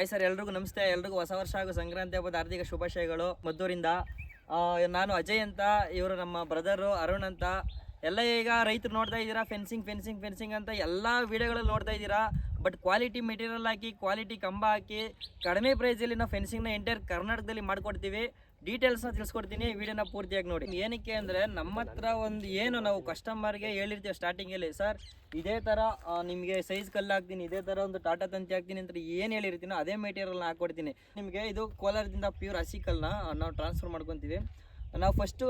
Hi sir, ಎಲ್ರಿಗೂ ನಮಸ್ತೆ. ಎಲ್ರಿಗೂ ಹೊಸ ವರ್ಷ ಹಾಗೂ ಸಂಕ್ರಾಂತಿ ಹಬ್ಬದ ಹಾರ್ದಿಕ ಶುಭಾಶಯಗಳು. ಮದ್ದೂರಿಂದ ನಾನು ಅಜಯ್ ಅಂತ, ಇವರು ನಮ್ಮ ಬ್ರದರು ಅರುಣ್ ಅಂತ. ಎಲ್ಲ ಈಗ ರೈತರು ನೋಡ್ತಾ ಇದ್ದೀರಾ? ಫೆನ್ಸಿಂಗ್ ಫೆನ್ಸಿಂಗ್ ಫೆನ್ಸಿಂಗ್ ಅಂತ ಎಲ್ಲ ವಿಡಿಯೋಗಳಲ್ಲಿ ನೋಡ್ತಾ ಇದ್ದೀರಾ. ಬಟ್ ಕ್ವಾಲಿಟಿ ಮೆಟೀರಿಯಲ್ ಹಾಕಿ, ಕ್ವಾಲಿಟಿ ಕಂಬ ಹಾಕಿ, ಕಡಿಮೆ ಪ್ರೈಸಲ್ಲಿ ನಾವು ಫೆನ್ಸಿಂಗ್ನ ಎಂಟೈರ್ ಕರ್ನಾಟಕದಲ್ಲಿ ಮಾಡ್ಕೊಡ್ತೀವಿ. ಡೀಟೇಲ್ಸ್ನ ತಿಳಿಸ್ಕೊಡ್ತೀನಿ ವಿಡಿಯೋನ ಪೂರ್ತಿಯಾಗಿ ನೋಡಿ. ಏನಕ್ಕೆ ಅಂದರೆ ನಮ್ಮ ಹತ್ರ ಒಂದು ಏನು ನಾವು ಕಸ್ಟಮರ್ಗೆ ಹೇಳಿರ್ತೀವಿ ಸ್ಟಾರ್ಟಿಂಗಲ್ಲಿ ಸರ್ ಇದೇ ಥರ ನಿಮಗೆ ಸೈಜ್ ಕಲ್ಲು ಹಾಕ್ತೀನಿ, ಇದೇ ಥರ ಒಂದು ಟಾಟಾ ತಂತಿ ಹಾಕ್ತೀನಿ ಅಂತ ಏನು ಹೇಳಿರ್ತೀನೋ ಅದೇ ಮೆಟೀರಿಯಲ್ನ ಹಾಕ್ಕೊಡ್ತೀನಿ ನಿಮಗೆ ಇದು ಕೋಲಾರದಿಂದ ಪ್ಯೂರ್ ಹಸಿ ಕಲ್ಲನ್ನ ನಾವು ಟ್ರಾನ್ಸ್ಫರ್ ಮಾಡ್ಕೊತೀವಿ. ನಾವು ಫಸ್ಟು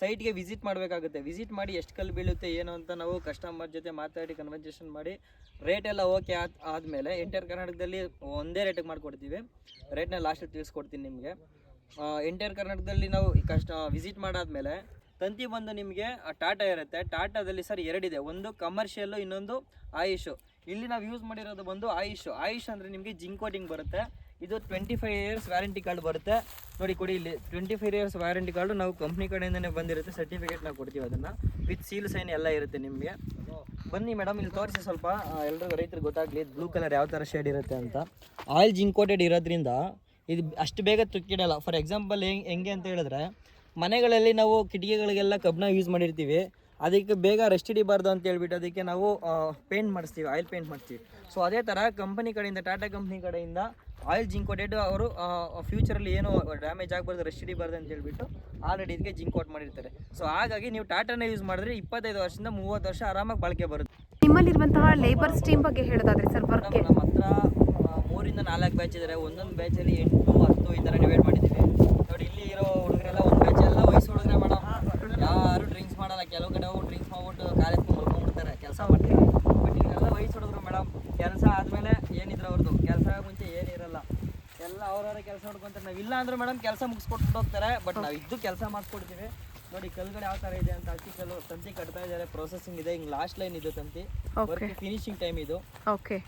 ಸೈಟ್ಗೆ ವಿಸಿಟ್ ಮಾಡಬೇಕಾಗುತ್ತೆ. ವಿಸಿಟ್ ಮಾಡಿ ಎಷ್ಟು ಕಲ್ಲು ಬೀಳುತ್ತೆ, ಏನು ಅಂತ ನಾವು ಕಸ್ಟಮರ್ ಜೊತೆ ಮಾತಾಡಿ ಕನ್ವರ್ಸೇಷನ್ ಮಾಡಿ ರೇಟ್ ಎಲ್ಲ ಓಕೆ ಆದ, ಆದಮೇಲೆ ಎಂಟೈರ್ ಕರ್ನಾಟಕದಲ್ಲಿ ಒಂದೇ ರೇಟಿಗೆ ಮಾಡಿಕೊಡ್ತೀವಿ. ರೇಟ್ನ ಲಾಸ್ಟಲ್ಲಿ ತಿಳಿಸ್ಕೊಡ್ತೀನಿ ನಿಮಗೆ. ಎಂಟೈರ್ ಕರ್ನಾಟಕದಲ್ಲಿ ನಾವು ಕಷ್ಟ ವಿಸಿಟ್ ಮಾಡಾದ್ಮೇಲೆ ತಂತಿ ಬಂದು ನಿಮಗೆ ಟಾಟಾ ಇರುತ್ತೆ. ಟಾಟಾದಲ್ಲಿ ಸರ್ ಎರಡಿದೆ. ಒಂದು ಕಮರ್ಷಿಯಲ್ಲು ಇನ್ನೊಂದು ಆಯುಷು ಇಲ್ಲಿ ನಾವು ಯೂಸ್ ಮಾಡಿರೋದು ಬಂದು ಆಯುಷ್ ಆಯುಷ್ ಅಂದರೆ ನಿಮಗೆ ಜಿಂಕ್ ಕೋಟಿಂಗ್ ಬರುತ್ತೆ. ಇದು twenty five years warranty card ಬರುತ್ತೆ. ನೋಡಿ ಕೊಡಿ ಇಲ್ಲಿ twenty five years warranty card ನಾವು ಕಂಪ್ನಿ ಕಡೆಯಿಂದನೇ ಬಂದಿರುತ್ತೆ. ಸರ್ಟಿಫಿಕೇಟ್ ನಾವು ಕೊಡ್ತೀವಿ ಅದನ್ನು. ವಿತ್ ಸೀಲ್ ಸೈನ್ ಎಲ್ಲ ಇರುತ್ತೆ ನಿಮಗೆ. ಬನ್ನಿ ಮೇಡಮ್ ಇಲ್ಲಿ ತೋರಿಸಿ ಸ್ವಲ್ಪ ಎಲ್ಲರಿಗೂ ರೈತರಿಗೆ ಗೊತ್ತಾಗಲಿ ಬ್ಲೂ ಕಲರ್ ಯಾವ ಥರ ಶೇಡ್ ಇರುತ್ತೆ ಅಂತ. ಆಯಿಲ್ ಜಿಂಕ್ ಕೋಟೆಡ್ ಇರೋದ್ರಿಂದ ಇದು ಅಷ್ಟು ಬೇಗ ತುಕ್ಕಿಡಲ್ಲ ಫಾರ್ ಎಕ್ಸಾಂಪಲ್ ಹೆಂಗೆ ಹೆಂಗೆ ಅಂತ ಹೇಳಿದ್ರೆ ಮನೆಗಳಲ್ಲಿ ನಾವು ಕಿಟಕಿಗಳಿಗೆಲ್ಲ ಕಬ್ಬಿಣ ಯೂಸ್ ಮಾಡಿರ್ತೀವಿ. ಅದಕ್ಕೆ ಬೇಗ ರೆಸ್ಟ್ ಹಿಡಿಬಾರ್ದು ಅಂತ ಹೇಳ್ಬಿಟ್ಟು ಅದಕ್ಕೆ ನಾವು ಪೇಂಟ್ ಮಾಡಿಸ್ತೀವಿ ಆಯಿಲ್ ಪೇಂಟ್ ಮಾಡ್ತೀವಿ. ಸೊ ಅದೇ ಥರ ಕಂಪನಿ ಕಡೆಯಿಂದ ಟಾಟಾ ಕಂಪ್ನಿ ಕಡೆಯಿಂದ ಆಯಿಲ್ ಜಿಂಕ್ ಕೊಟ್ಟು ಅವರು ಫ್ಯೂಚರಲ್ಲಿ ಏನು ಡ್ಯಾಮೇಜ್ ಆಗಬಾರ್ದು ರೆಸ್ಟ್ ಹಿಡಿಬಾರ್ದು ಅಂತ ಹೇಳ್ಬಿಟ್ಟು ಆಲ್ರೆಡಿ ಇದಕ್ಕೆ ಜಿಂಕ್ ಕೋಟ್ ಮಾಡಿರ್ತಾರೆ. ಸೊ ಹಾಗಾಗಿ ನೀವು ಟಾಟಾನ ಯೂಸ್ ಮಾಡಿದ್ರೆ ಇಪ್ಪತ್ತೈದು ವರ್ಷದಿಂದ ಮೂವತ್ತು ವರ್ಷ ಆರಾಮಾಗಿ ಬಾಳಿಕೆ ಬರುತ್ತೆ. ನಿಮ್ಮಲ್ಲಿರುವಂತಹ ಲೇಬರ್ ಸ್ಟೀಮ್ ಬಗ್ಗೆ ಹೇಳೋದಾದ್ರೆ ಸರ್ ನಮ್ಮ ಹತ್ರ ಮೂರಿಂದ ನಾಲ್ಕು ಬ್ಯಾಚ್ ಇದ್ದಾರೆ ಒಂದೊಂದು ಬ್ಯಾಚಲ್ಲಿ ಎಂಟು ಹತ್ತು ಈ ಥರ ಡಿವೈಡ್ ಮಾಡಿದ್ದೀವಿ. ನೋಡಿ ಇಲ್ಲಿ ಇರೋ ಹುಡುಗರೆಲ್ಲ ಒಂದು ಬ್ಯಾಚ್ ಎಲ್ಲ ವಯಸ್ಸು ಹುಡುಗರೆ ಮೇಡಮ್ ಯಾರು ಡ್ರಿಂಕ್ಸ್ ಮಾಡಲ್ಲ. ಕೆಲವು ಕಡೆ ಹೋಗಿ ಡ್ರಿಂಕ್ಸ್ ಮಾಡ್ಬಿಟ್ಟು ಕಾಲೇಜ್ ಮಲ್ಕೊಂಡ್ಬಿಡ್ತಾರೆ. ಕೆಲಸ ಮಾಡ್ತೀವಿ ಬಟ್ ಇವರೆಲ್ಲ ವಯಸ್ಸು ಹುಡುಗರು ಮೇಡಮ್ ಕೆಲಸ ಆದಮೇಲೆ ಏನಿದ್ರು ಅವ್ರದ್ದು ಕೆಲಸ ಮುಂಚೆ ಏನಿರಲ್ಲ. ಎಲ್ಲ ಅವ್ರವ್ರ ಕೆಲಸ ನೋಡ್ಕೊತಾರೆ. ನಾವು ಇಲ್ಲ ಅಂದ್ರೆ ಮೇಡಮ್ ಕೆಲಸ ಮುಗಿಸ್ಕೊಟ್ಬಿಟ್ಟು ಹೋಗ್ತಾರೆ. ಬಟ್ ನಾವು ಇದ್ದು ಕೆಲಸ ಮಾಡಿಸ್ಕೊಡ್ತೀವಿ ನೋಡಿ ಕಲ್ಗಡೆ ಯಾವ ಥರ ಇದೆ ಅಂತ ಅಕ್ಕಿ ಕಲ್ಲು ತಂತಿ ಕಟ್ತಾ ಇದ್ದಾರೆ. ಪ್ರೊಸೆಸಿಂಗ್ ಇದೆ. ಹಿಂಗೆ ಲಾಸ್ಟ್ ಲೈನ್ ಇದು ತಂತಿ. ಫಿನಿಶಿಂಗ್ ಟೈಮ್ ಇದು. ಓಕೆ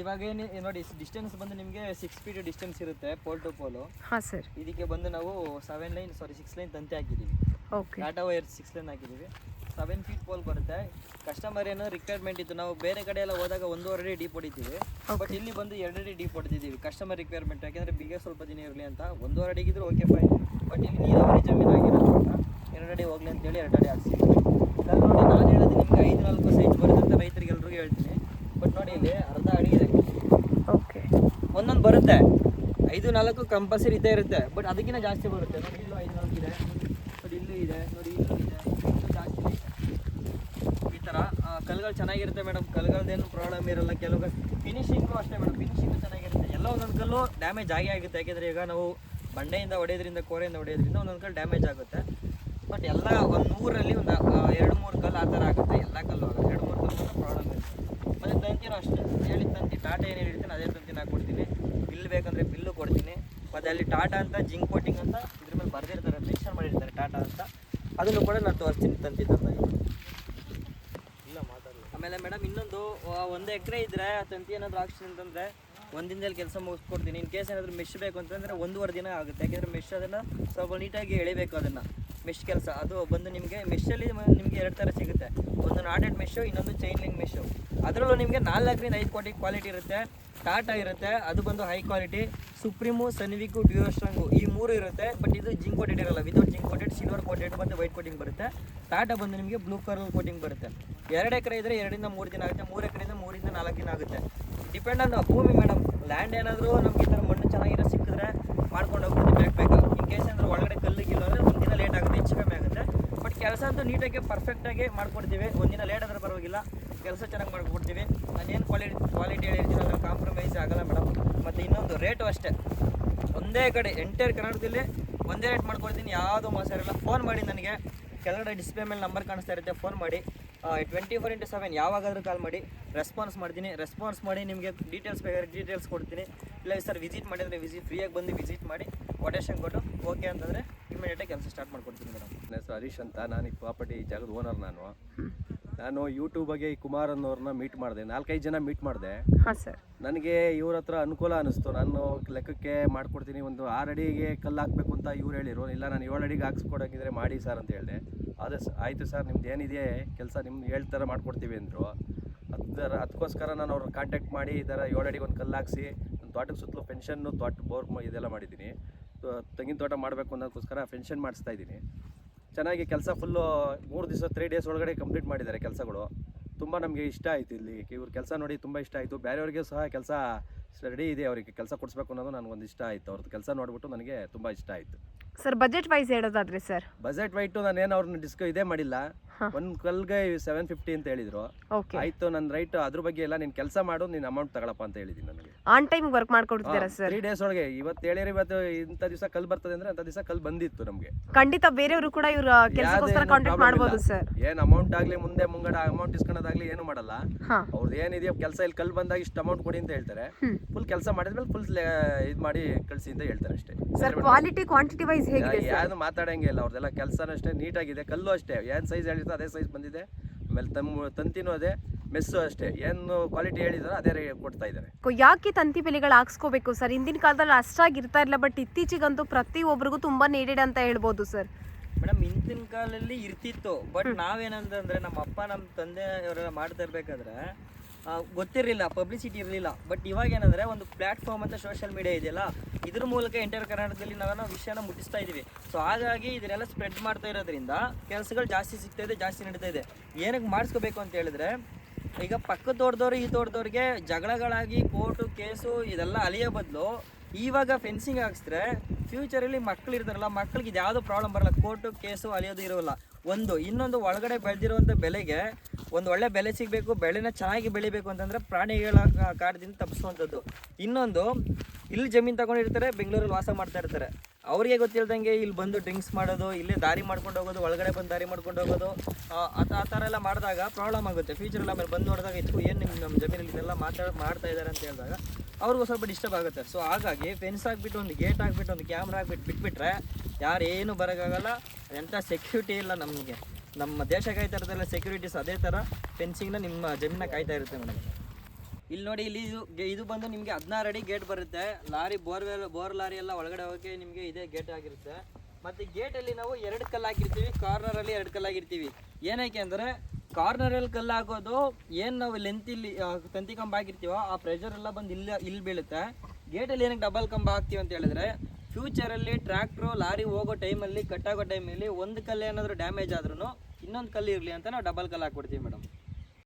ಇವಾಗ ಏನು ನೋಡಿ ಡಿಸ್ಟೆನ್ಸ್ ಬಂದು ನಿಮಗೆ ಸಿಕ್ಸ್ ಫೀಟ್ ಡಿಸ್ಟೆನ್ಸ್ ಇರುತ್ತೆ ಪೋಲ್ ಟು ಪೋಲು ಹಾಂ ಸರ್ ಇದಕ್ಕೆ ಬಂದು ನಾವು seven line sorry six line ತಂತಿ ಹಾಕಿದ್ದೀವಿ okay Tata wire six line ಹಾಕಿದ್ದೀವಿ ಸೆವೆನ್ ಫೀಟ್ ಪೋಲ್ ಬರುತ್ತೆ. ಕಸ್ಟಮರ್ ಏನೋ ರಿಕ್ವೈರ್ಮೆಂಟ್ ಇತ್ತು ನಾವು ಬೇರೆ ಕಡೆ ಎಲ್ಲ ಹೋದಾಗ ಒಂದೂವರೆ ಡೀಪ್ ಹೊಡಿತೀವಿ. ಬಟ್ ಇಲ್ಲಿ ಬಂದು ಎರಡು ಅಡಿ ಡೀಪ್ ಹೊಡೆದಿದ್ದೀವಿ ಕಸ್ಟಮರ್ ರಿಕ್ವೈರ್ಮೆಂಟ್ ಯಾಕೆಂದರೆ ಬಿಗೆ ಸ್ವಲ್ಪ ದಿನ ಇರಲಿ ಅಂತ. ಒಂದೂವರೆ ಅಡಿಗಿದ್ರೆ ಓಕೆ ಫೈನ್ ಬಟ್ ಇಲ್ಲಿ ನೀರಾವರಿ ಜಮೀನು ಆಗಿರೋದ್ರಿಂದ ಎರಡು ಅಡಿ ಹೋಗ್ಲಿ ಅಂತೇಳಿ ಎರಡು ಅಡಿ ಹಾಕ್ಸಿದ್ವಿ ಕಲ್ಲು ನೋಡಿ ನಾನು ಹೇಳೋದು ನಿಮ್ಗೆ ಐದು ನಾಲ್ಕು ಸೈಜ್ ಬರುತ್ತೆ ಅಂತ ರೈತರಿಗೆ ಎಲ್ರಿಗೂ ಹೇಳ್ತೀನಿ ಬಟ್ ನೋಡಿ ಇಲ್ಲಿ ಅರ್ಧ ಅಡಿ ಇದೆ ಓಕೆ ಒಂದೊಂದು ಬರುತ್ತೆ ಐದು, ನಾಲ್ಕು ಕಂಪಲ್ಸರಿ ಇದ್ದೇ ಇರುತ್ತೆ. ಬಟ್ ಅದಕ್ಕಿಂತ ಜಾಸ್ತಿ ಬರುತ್ತೆ. ನೋಡಿ, ಇಲ್ಲೂ ಐದು, ನಾಲ್ಕು ಇದೆ. ನೋಡಿ ಇಲ್ಲೂ ಇದೆ. ನೋಡಿ, ಇಲ್ಲೂ ಇದೆ. ಜಾಸ್ತಿ. ಈ ಥರ ಕಲ್ಗಳು ಚೆನ್ನಾಗಿರುತ್ತೆ ಮೇಡಮ್ ಕಲ್ಗಳದ್ದೇನು ಪ್ರಾಬ್ಲಮ್ ಇರಲ್ಲ. ಕೆಲವು ಫಿನಿಶಿಂಗು ಅಷ್ಟೇ ಮೇಡಮ್ ಫಿನಿಶಿಂಗು ಚೆನ್ನಾಗಿರುತ್ತೆ. ಎಲ್ಲ ಒಂದೊಂದು ಕಲ್ಲು ಡ್ಯಾಮೇಜ್ ಆಗೇ ಆಗುತ್ತೆ. ಯಾಕೆಂದರೆ ಈಗ ನಾವು ಬಂಡೆಯಿಂದ ಹೊಡೆಯೋದ್ರಿಂದ, ಕೋರೆಯಿಂದ ಹೊಡೆಯೋದ್ರಿಂದ ಒಂದೊಂದು ಕಲ್ಲು ಡ್ಯಾಮೇಜ್ ಆಗುತ್ತೆ. ಬಟ್ ಎಲ್ಲ ಒಂದು ನೂರಲ್ಲಿ ಒಂದು ಎರಡು, ಮೂರು ಕಲ್ಲು ಆ ಥರ ಆಗುತ್ತೆ ಎಲ್ಲ ಕಲ್ಲು ಆಗುತ್ತೆ ಎರಡು ಮೂರು ಕಲ್ಲು ಪ್ರಾಬ್ಲಮ್ ಇರುತ್ತೆ ಮತ್ತು ತಂತಿನೂ ಅಷ್ಟೇ ಹೇಳಿದ ತಂತಿ ಟಾಟಾ ಏನು ಹೇಳಿರ್ತೀನಿ ಅದೇ ತಂತಿನ ಹಾಕ್ಕೊಡ್ತೀನಿ ಬಿಲ್ ಬೇಕಂದರೆ ಬಿಲ್ಲು ಕೊಡ್ತೀನಿ ಮತ್ತು ಅಲ್ಲಿ ಟಾಟಾ ಅಂತ ಜಿಂಕ್ ಕೋಟಿಂಗ್ ಅಂತ ಇದ್ರ ಮೇಲೆ ಬರೆದಿರ್ತಾರೆ ಮೆನ್ಷನ್ ಮಾಡಿರ್ತಾರೆ ಟಾಟಾ ಅಂತ. ಅದನ್ನು ಕೂಡ ನಾನು ತೋರಿಸ್ತೀನಿ ತಂತಿ ತಂದಾಗಿ ಆಮೇಲೆ ಮೇಡಮ್ ಇನ್ನೊಂದು ಒಂದು ಎಕರೆ ಇದ್ದರೆ ಆ ತಂತಿ ಏನಾದರೂ ಹಾಕ್ಸ್ತೀನಿ ಅಂತಂದರೆ ಒಂದು ದಿನದಲ್ಲಿ ಕೆಲಸ ಮುಗಿಸ್ಕೊಡ್ತೀನಿ. ಇನ್ ಕೇಸ್ ಏನಾದರೂ ಮೆಶ್ ಬೇಕು ಅಂತಂದರೆ ಒಂದೂವರೆ ದಿನ ಆಗುತ್ತೆ. ಯಾಕೆಂದರೆ ಮೆಶ್ ಅದನ್ನು ಸ್ವಲ್ಪ ನೀಟಾಗಿ ಎಳಿಬೇಕು ಅದನ್ನು. ಮೆಶ್ ಕೆಲಸ. ಅದು ಬಂದು ನಿಮಗೆ ಮೆಶಲ್ಲಿ ನಿಮಗೆ ಎರಡು ಥರ ಸಿಗುತ್ತೆ. ಒಂದು ನಾಟೆಡ್ ಮೆಶ್ಶು ಇನ್ನೊಂದು ಚೈನ್ ಲಿಂಗ್ ಮೆಶ್ಶು ಅದರಲ್ಲೂ ನಿಮಗೆ ನಾಲ್ಕರಿಂದ ಐದು ಕೋಟಿ ಕ್ವಾಲಿಟಿ ಇರುತ್ತೆ. ಟಾಟಾ ಇರುತ್ತೆ, ಅದು ಬಂದು ಹೈ ಕ್ವಾಲಿಟಿ ಸುಪ್ರೀಮು ಸನ್ವಿಕು ಡ್ಯೂರೋ ಸ್ಟ್ರಾಂಗು ಈ ಮೂರು ಇರುತ್ತೆ. ಬಟ್ ಇದು ಜಿಂಕ್ ಕೋಟೆಡ್ ಇರೋಲ್ಲ. Without zinc coated silver coated ಮತ್ತು ವೈಟ್ ಕೋಟಿಂಗ್ ಬರುತ್ತೆ. ಟಾಟಾ ಬಂದು ನಿಮಗೆ ಬ್ಲೂ ಕಲರ್ ಕೋಟಿಂಗ್ ಬರುತ್ತೆ. ಎರಡು ಎಕರೆ ಇದ್ದರೆ ಎರಡರಿಂದ ಮೂರು ದಿನ ಆಗುತ್ತೆ. ಮೂರು ಎಕರೆಯಿಂದ ಮೂರಿಂದ ನಾಲ್ಕು ದಿನ ಆಗುತ್ತೆ. ಡಿಪೆಂಡ್ ಆನ್ ಭೂಮಿ ಮೇಡಮ್ ಲ್ಯಾಂಡ್ ಏನಾದರೂ ನಮಗೆ ಈ ಥರ ಮಣ್ಣು ಚೆನ್ನಾಗಿರೋ ಸಿಕ್ಕಿದ್ರೆ ಮಾಡ್ಕೊಂಡು ಹೋಗ್ಬೋದು. ಬ್ಯಾಕ್ ಬ್ಯಾಕ್ ಇನ್ ಕೇಸ್ ಅಂದರೆ ಒಳಗಡೆ ಕಲ್ಲು ಗಿಲ್ಲು ಅಂದರೆ ಒಂದಿನ ಲೇಟ್ ಆಗುತ್ತೆ ಹೆಚ್ಚು ಕಮ್ಮಿ ಆಗುತ್ತೆ ಬಟ್ ಕೆಲಸ ಅಂತೂ ನೀಟಾಗಿ ಪರ್ಫೆಕ್ಟಾಗಿ ಮಾಡ್ಕೊಡ್ತೀವಿ. ಒಂದಿನ ಲೇಟ್ ಆದರೂ ಪರವಾಗಿಲ್ಲ. ಕೆಲಸ ಚೆನ್ನಾಗಿ ಮಾಡ್ಕೊಡ್ತೀವಿ. ಏನು ಕ್ವಾಲಿಟಿ ಕ್ವಾಲಿಟಿ ಹೇಳಿರ್ತೀನಿ ಅದನ್ನು ಕಾಂಪ್ರಮೈಸ್ ಆಗಲ್ಲ ಮೇಡಮ್ ಮತ್ತು ಇನ್ನೊಂದು ರೇಟು ಅಷ್ಟೇ. ಒಂದೇ ಕಡೆ ಎಂಟೈರ್ ಕರ್ನಾಟಕದಲ್ಲಿ ಒಂದೇ ರೇಟ್ ಮಾಡ್ಕೊಡ್ತೀನಿ ಯಾವುದೂ ಮೋಸ ಇರಲ್ಲ. ಫೋನ್ ಮಾಡಿ ನನಗೆ. ಕೆಳಗಡೆ ಡಿಸ್ಪ್ಲೇ ಮೇಲೆ ನಂಬರ್ ಕಾಣಿಸ್ತಾ ಇರುತ್ತೆ. ಫೋನ್ ಮಾಡಿ. ಟ್ವೆಂಟಿ ಫೋರ್ ಇಂಟು ಸೆವೆನ್ ಯಾವಾಗಾದರೂ ಕಾಲ್ ಮಾಡಿ. ರೆಸ್ಪಾನ್ಸ್ ಮಾಡ್ತೀನಿ. ರೆಸ್ಪಾನ್ಸ್ ಮಾಡಿ ನಿಮಗೆ ಡೀಟೇಲ್ಸ್ ಬೇಕಾದ್ರೆ ಡೀಟೇಲ್ಸ್ ಕೊಡ್ತೀನಿ. ಇಲ್ಲ ಸರ್ ವಿಸಿಟ್ ಮಾಡಿದರೆ ವಿಸಿಟ್ ಫ್ರೀಯಾಗಿ ಬಂದು ವಿಸಿಟ್ ಮಾಡಿ. ಕೊಟೇಶನ್ ಕೊಟ್ಟು ಓಕೆ ಅಂತಂದರೆ ಇಮಿಡಿಯೇಟಾಗಿ ಕೆಲಸ ಸ್ಟಾರ್ಟ್ ಮಾಡ್ಕೊಡ್ತೀನಿ ಮೇಡಮ್. ನನ್ನ ಹೆಸರು ಹರೀಶ್ ಅಂತ ನಾನು ಈ ಪ್ರಾಪರ್ಟಿ ಜಾಗದ ಓನರ್ ನಾನು. ನಾನು ಯೂಟ್ಯೂಬಾಗೆ ಈ ಕುಮಾರ್ ಅನ್ನೋರನ್ನ ಮೀಟ್ ಮಾಡಿದೆ. ನಾಲ್ಕೈದು ಜನ ಮೀಟ್ ಮಾಡಿದೆ. ಹಾಂ ಸರ್. ನನಗೆ ಇವ್ರ ಹತ್ರ ಅನುಕೂಲ ಅನ್ನಿಸ್ತು ನಾನು ಲೆಕ್ಕಕ್ಕೆ ಮಾಡ್ಕೊಡ್ತೀನಿ. ಒಂದು ಆರು ಅಡಿಗೆ ಕಲ್ಲು ಹಾಕಬೇಕು ಅಂತ ಇವ್ರು ಹೇಳಿರು ಇಲ್ಲ ನಾನು ಏಳು ಅಡಿಗೆ ಹಾಕ್ಸ್ಕೊಡೋಕಿದ್ರೆ ಮಾಡಿ ಸರ್ ಅಂತ ಹೇಳಿದೆ. ಅದೇ ಆಯಿತು ಸರ್ ನಿಮ್ದು ಏನಿದೆ ಕೆಲಸ ನಿಮ್ದು ಹೇಳ್ತಾರ ಮಾಡ್ಕೊಡ್ತೀವಿ ಅಂದರು. ಅದರ ಅದಕ್ಕೋಸ್ಕರ ನಾನು ಅವ್ರನ್ನ ಕಾಂಟ್ಯಾಕ್ಟ್ ಮಾಡಿ ಈ ಥರ ಏಳು ಅಡಿಗೆ ಒಂದು ಕಲ್ಲು ಹಾಕ್ಸಿ ನನ್ನ ತೋಟಕ್ಕೆ ಸುತ್ತಲೂ ಪೆನ್ಷನ್ನು ತೋಟ ಬೋರ್ ಮ- ಇದೆಲ್ಲ ಮಾಡಿದ್ದೀನಿ. ತೆಂಗಿನ ತೋಟ ಮಾಡಬೇಕು ಅನ್ನೋದಕ್ಕೋಸ್ಕರ ಪೆನ್ಷನ್ ಮಾಡಿಸ್ತಾ ಇದ್ದೀನಿ. ಚೆನ್ನಾಗಿ ಕೆಲಸ ಫುಲ್ಲು ಮೂರು ದಿವಸ ತ್ರೀ ಡೇಸ್ ಒಳಗಡೆ ಕಂಪ್ಲೀಟ್ ಮಾಡಿದ್ದಾರೆ ಕೆಲಸಗಳು. ತುಂಬ ನಮಗೆ ಇಷ್ಟ ಆಯಿತು ಇಲ್ಲಿ. ಇವ್ರ ಕೆಲಸ ನೋಡಿ ತುಂಬ ಇಷ್ಟ ಆಯಿತು. ಬೇರೆಯವ್ರಿಗೆ ಸಹ ಕೆಲಸ ರೆಡಿ ಇದೆ. ಅವರಿಗೆ ಕೆಲಸ ಕೊಡಿಸ್ಬೇಕು ಅನ್ನೋದು ನನಗೊಂದು ಇಷ್ಟ ಆಯಿತು. ಅವ್ರದ್ದು ಕೆಲಸ ನೋಡಿಬಿಟ್ಟು ನನಗೆ ತುಂಬ ಇಷ್ಟ ಆಯಿತು. ಸರ್ ಬಜೆಟ್ ವೈಸ್ ಹೇಳೋದಾದ್ರೆ ಸರ್ ಬಜೆಟ್ ವೈಟು ನಾನೇನು ಅವ್ರನ್ನ ಡಿಸ್ಕ ಇದೇ ಮಾಡಿಲ್ಲ. ಒಂದು ಕಲ್ಗೆ ಸೆವೆನ್ ಫಿಫ್ಟಿ ಅಂತ ಹೇಳಿದ್ರು. ಆಯ್ತು ನನ್ ರೈಟ್ ಅದ್ರ ಬಗ್ಗೆ ಎಲ್ಲ ನೀನ್ ಕೆಲಸ ಮಾಡು ನೀನು ಅಮೌಂಟ್ ತಗೊಳಪ್ಪ ಅಂತ ಹೇಳಿದೀನಿ ನನಗೆ. ಆನ್ ಟೈಮ್ ವರ್ಕ್ ಮಾಡ್ಕೊಡ್ತಿದ್ದೀರಾ ಸರ್ ತ್ರೀ ಡೇಸ್ ಒಳಗೆ ಇವತ್ತು ಹೇಳಿರಿ ಇವತ್ತು ಇಂಥ ದಿವಸ ಕಲ್ ಬರ್ತದೆ ಅಂದ್ರೆ ಅಂತ ದಿವಸ ಕಲ್ ಬಂದಿತ್ತು ನಮಗೆ. ಖಂಡಿತ ಬೇರೆಯವರು ಕೂಡ ಇವ್ರ ಕೆಲಸಕ್ಕೋಸ್ಕರ ಕಾಂಟ್ಯಾಕ್ಟ್ ಮಾಡಬಹುದು ಸರ್ ಏನ್ ಅಮೌಂಟ್ ಆಗ್ಲಿ ಮುಂದೆ ಮುಂಗಡ ಅಮೌಂಟ್ ಇಸ್ಕೊಳ್ಳೋದಾಗ್ಲಿ ಏನು ಮಾಡಲ್ಲ. ಅವ್ರದ್ದು ಏನಿದೆಯೋ ಕೆಲಸ ಇಲ್ಲಿ ಕಲ್ ಬಂದಾಗ ಇಷ್ಟು ಅಮೌಂಟ್ ಕೊಡಿ ಅಂತ ಹೇಳ್ತಾರೆ. ಫುಲ್ ಕೆಲಸ ಮಾಡಿದ್ಮೇಲೆ ಫುಲ್ ಇದು ಮಾಡಿ ಕಳಿಸಿ ಅಂತ ಹೇಳ್ತಾರೆ ಅಷ್ಟೇ. ಸರ್ ಕ್ವಾಲಿಟಿ ಕ್ವಾಂಟಿಟಿ ವೈಸ್ ಹೇಗಿದೆ ಯಾರು ಮಾತಾಡಂಗೆ ಇಲ್ಲ ಅವ್ರದ್ದೆಲ್ಲ ಕೆಲಸನೂ ಅಷ್ಟೇ ನೀಟಾಗಿದೆ ಕಲ್ಲು ಅಷ್ಟೇ ಏನ್ ಸೈಜ್ ಹೇಳಿದ್ರು ಅದೇ ಸೈಜ್ ಬಂದಿದೆ. ಆಮೇಲೆ ತಮ್ಮ ತಂತಿನೂ ಅದೇ ಮೆಸ್ಸು ಅಷ್ಟೇ. ಏನು ಕ್ವಾಲಿಟಿ ಹೇಳಿದಾರೋ ಅದೇ ರೇ- ಕೊಡ್ತಾ ಇದ್ದಾರೆ. ಕೊ- ಯಾಕೆ ತಂತಿ ಬೆಲೆಗಳು ಹಾಕ್ಸ್ಕೋಬೇಕು ಸರ್? ಹಿಂದಿನ ಕಾಲದಲ್ಲಿ ಅಷ್ಟಾಗಿ ಇರ್ತಾ ಇರಲಿಲ್ಲ ಬಟ್ ಇತ್ತೀಚೆಗಂತೂ ಪ್ರತಿ ಒಬ್ರಿಗೂ ತುಂಬಾ ನೀಡೆಡ್ ಅಂತ ಹೇಳ್ಬೋದು ಸರ್. ಮೇಡಮ್ ಹಿಂದಿನ ಕಾಲದಲ್ಲಿ ಇರ್ತಿತ್ತು ಬಟ್ ನಾವೇನಂತಂದ್ರೆ ನಮ್ಮ ಅಪ್ಪ ನಮ್ಮ ತಂದೆ ಅವರೆಲ್ಲ ಮಾಡ್ತಾ ಇರ್ಬೇಕಾದ್ರೆ ಗೊತ್ತಿರಲಿಲ್ಲ ಪಬ್ಲಿಸಿಟಿ ಇರಲಿಲ್ಲ. ಬಟ್ ಇವಾಗ ಏನಂದರೆ ಒಂದು ಪ್ಲಾಟ್ಫಾರ್ಮ್ ಅಂತ ಸೋಷಿಯಲ್ ಮೀಡಿಯಾ ಇದೆಯಲ್ಲ, ಇದ್ರ ಮೂಲಕ ಎಂಟರ್ ಕರ್ನಾಟಕದಲ್ಲಿ ನಾವು ನಾವು ವಿಷಯನ ಮುಟ್ಟಿಸ್ತಾ ಇದ್ದೀವಿ ಸೊ ಹಾಗಾಗಿ ಇದನ್ನೆಲ್ಲ ಸ್ಪ್ರೆಡ್ ಮಾಡ್ತಾ ಇರೋದ್ರಿಂದ ಕೆಲಸಗಳು ಜಾಸ್ತಿ ಸಿಗ್ತಾ ಇದೆ, ಜಾಸ್ತಿ ನಡೀತಾ ಇದೆ. ಏನಕ್ಕೆ ಮಾಡಿಸ್ಕೋಬೇಕು ಅಂತ ಹೇಳಿದ್ರೆ, ಈಗ ಪಕ್ಕದ ತೋಟದವ್ರು ಈ ತೋಟದವ್ರಿಗೆ ಜಗಳಗಳಾಗಿ ಕೋರ್ಟು, ಕೇಸು ಇದೆಲ್ಲ ಅಲಿಯೋ ಬದಲು ಇವಾಗ ಫೆನ್ಸಿಂಗ್ ಹಾಕ್ಸಿದ್ರೆ ಫ್ಯೂಚರಲ್ಲಿ ಮಕ್ಕಳು ಇರ್ತಾರಲ್ಲ, ಮಕ್ಳಿಗೆ ಇದು ಯಾವುದೋ ಪ್ರಾಬ್ಲಮ್ ಬರಲ್ಲ. ಕೋರ್ಟು ಕೇಸು ಅಲಿಯೋದು ಇರೋಲ್ಲ. ಒಂದು, ಇನ್ನೊಂದು ಒಳಗಡೆ ಬೆಳೆದಿರುವಂಥ ಬೆಲೆಗೆ ಒಂದು ಒಳ್ಳೆ ಬೆಲೆ ಸಿಗಬೇಕು, ಬೆಳೆನ ಚೆನ್ನಾಗಿ ಬೆಳಿಬೇಕು ಅಂತಂದರೆ ಪ್ರಾಣಿಗಳ ಕಾ- ಕಾಟದಿಂದ ತಪ್ಪಿಸುವಂಥದ್ದು. ಇನ್ನೊಂದು, ಇಲ್ಲಿ ಜಮೀನು ತಗೊಂಡಿರ್ತಾರೆ, ಬೆಂಗಳೂರಲ್ಲಿ ವಾಸ ಮಾಡ್ತಾ ಇರ್ತಾರೆ. ಅವರಿಗೆ ಗೊತ್ತಿಲ್ದಂಗೆ ಇಲ್ಲಿ ಬಂದು ಡ್ರಿಂಕ್ಸ್ ಮಾಡೋದು, ಇಲ್ಲೇ ದಾರಿ ಮಾಡ್ಕೊಂಡು ಹೋಗೋದು, ಒಳಗಡೆ ಬಂದು ದಾರಿ ಮಾಡ್ಕೊಂಡು ಹೋಗೋದು, ಆ ಥರ ಎಲ್ಲ ಮಾಡಿದಾಗ ಪ್ರಾಬ್ಲಮ್ ಆಗುತ್ತೆ. ಫ್ಯೂಚರಲ್ಲಿ ಆಮೇಲೆ ಬಂದು ನೋಡಿದಾಗ ಇತ್ತು ಏನು ನಿಮ್ಮ ನಮ್ಮ ಜಮೀನಲ್ಲಿ ಇದೆಲ್ಲ ಮಾತಾಡ ಮಾಡ್ತಾ ಇದ್ದಾರೆ ಅಂತ ಹೇಳಿದಾಗ ಅವ್ರಿಗೂ ಸ್ವಲ್ಪ ಡಿಸ್ಟರ್ಬ್ ಆಗುತ್ತೆ. ಸೊ ಹಾಗಾಗಿ ಫೆನ್ಸ್ ಹಾಕ್ಬಿಟ್ಟು ಒಂದು ಗೇಟ್ ಹಾಕ್ಬಿಟ್ಟು ಒಂದು ಕ್ಯಾಮ್ರಾ ಹಾಕ್ಬಿಟ್ಟು ಬಿಟ್ಬಿಟ್ರೆ ಯಾರೇನು ಬರೋಕ್ಕಾಗಲ್ಲ. ಎಂಥ ಸೆಕ್ಯೂರಿಟಿ ಇಲ್ಲ ನಮಗೆ. ನಮ್ಮ ದೇಶ ಕಾಯ್ತಾ ಇರೋದೆಲ್ಲ ಸೆಕ್ಯೂರಿಟೀಸ್ ಅದೇ ಥರ ಫೆನ್ಸಿಂಗ್ನ ನಿಮ್ಮ ಜಮೀನ ಕಾಯ್ತಾ ಇರುತ್ತೆ ಮೇಡಮ್. ಇಲ್ಲಿ ನೋಡಿ, ಇಲ್ಲಿ ಇದು ಇದು ಬಂದು ನಿಮಗೆ ಹದಿನಾರು ಅಡಿ ಗೇಟ್ ಬರುತ್ತೆ. ಲಾರಿ, ಬೋರ್ವೆಲ್, ಬೋರ್ ಲಾರಿ ಎಲ್ಲ ಒಳಗಡೆ ಹೋಗಕ್ಕೆ ನಿಮಗೆ ಇದೇ ಗೇಟ್ ಆಗಿರುತ್ತೆ. ಮತ್ತು ಗೇಟಲ್ಲಿ ನಾವು ಎರಡು ಕಲ್ಲು ಹಾಕಿರ್ತೀವಿ ಕಾರ್ನರಲ್ಲಿ ಎರಡು ಕಲ್ಲು ಹಾಕಿರ್ತೀವಿ. ಏನಕ್ಕೆ ಅಂದರೆ ಕಾರ್ನರಲ್ಲಿ ಕಲ್ಲು ಹಾಕೋದು ಏನು ನಾವು ಲೆಂತ್ ಇಲ್ಲಿ ತಂತಿ ಕಂಬ ಹಾಕಿರ್ತೀವೋ, ಆ ಪ್ರೆಷರ್ ಎಲ್ಲ ಬಂದು ಇಲ್ಲಿ ಇಲ್ಲಿ ಬೀಳುತ್ತೆ. ಗೇಟಲ್ಲಿ ಏನಕ್ಕೆ ಡಬಲ್ ಕಂಬ ಹಾಕ್ತೀವಿ ಅಂತ ಹೇಳಿದ್ರೆ ಫ್ಯೂಚರಲ್ಲಿ ಟ್ರ್ಯಾಕ್ಟ್ರು, ಲಾರಿ ಹೋಗೋ ಟೈಮಲ್ಲಿ, ಕಟ್ಟಾಗೋ ಟೈಮಲ್ಲಿ ಒಂದು ಕಲ್ಲು ಏನಾದರೂ ಡ್ಯಾಮೇಜ್ ಆದ್ರೂ ಇನ್ನೊಂದು ಕಲ್ಲು ಇರಲಿ ಅಂತ ನಾವು ಡಬಲ್ ಕಲ್ಲು ಹಾಕ್ಬಿಡ್ತೀವಿ ಮೇಡಮ್